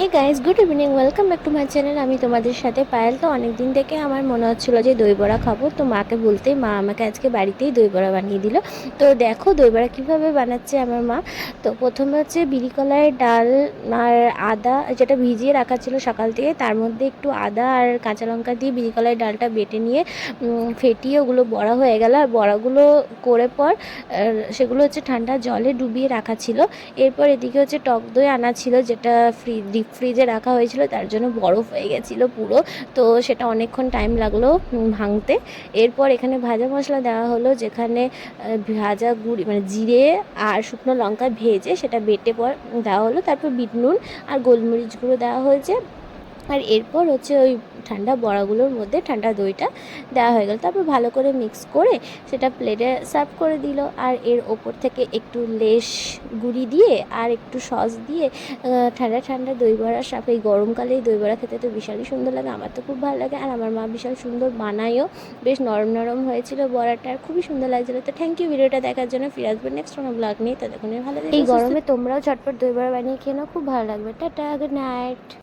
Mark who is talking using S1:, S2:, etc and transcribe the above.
S1: Hey guys good evening welcome back to my channel আমি তোমাদের সাথে পায়েল। তো অনেক দিন থেকে আমার মনে হচ্ছিল যে দই বড়া খাব। তো মাকে বলতেই, মা আমাকে আজকে বাড়িতেই দই বড়া বানিয়ে দিল। তো দেখো দই বড়া কীভাবে বানাচ্ছে আমার মা। তো প্রথমে হচ্ছে বিড়ি কলাইয়ের ডাল আর আদা যেটা ভিজিয়ে রাখা ছিল সকাল থেকে, তার মধ্যে একটু আদা আর কাঁচা লঙ্কা দিয়ে বিড়ি কলাইয়ের ডালটা বেটে নিয়ে ফেটিয়ে ওগুলো বড়া হয়ে গেল। আর বড়াগুলো করে পর সেগুলো হচ্ছে ঠান্ডা জলে ডুবিয়ে রাখা ছিল। এরপর এদিকে হচ্ছে টক দই আনা ছিল, যেটা ফ্রি ডিপ ফ্রিজে রাখা হয়েছিল, তার জন্য বরফ হয়ে গেছিল পুরো। তো সেটা অনেকক্ষণ টাইম লাগল ভাঙতে। এরপর এখানে ভাজা মশলা দেওয়া হলো, যেখানে ভাজা গুড়ি মানে জিরে আর শুকনো লঙ্কা ভেজে সেটা বেটে পর দেওয়া হলো। তারপর বিট নুন আর গোলমরিচ গুঁড়ো দেওয়া হয়েছে। আর এরপর হচ্ছে ওই ঠান্ডা বড়াগুলোর মধ্যে ঠান্ডা দইটা দেওয়া হয়ে গেল। তারপর ভালো করে মিক্স করে সেটা প্লেটে সার্ভ করে দিল। আর এর ওপর থেকে একটু লেশ গুঁড়ি দিয়ে আর একটু সস দিয়ে ঠান্ডা ঠান্ডা দই বড়ার সাথে এই গরমকালে এই দই বড়া খেতে তো বিশালই সুন্দর লাগে। আমার তো খুব ভালো লাগে আর আমার মা বিশাল সুন্দর বানায়ও। বেশ নরম নরম হয়েছিল বড়াটা। আর খুবই সুন্দর লাগছিল। তো থ্যাংক ইউ ভিডিওটা দেখার জন্য ফিরে আসব নেক্সট কোনো ব্লগ নিয়ে। ততক্ষণে ভালো এই গরমে তোমরাও ঝটপট দই বড়া বানিয়ে খেয়ে নাও। খুব ভালো লাগবে। Tata good night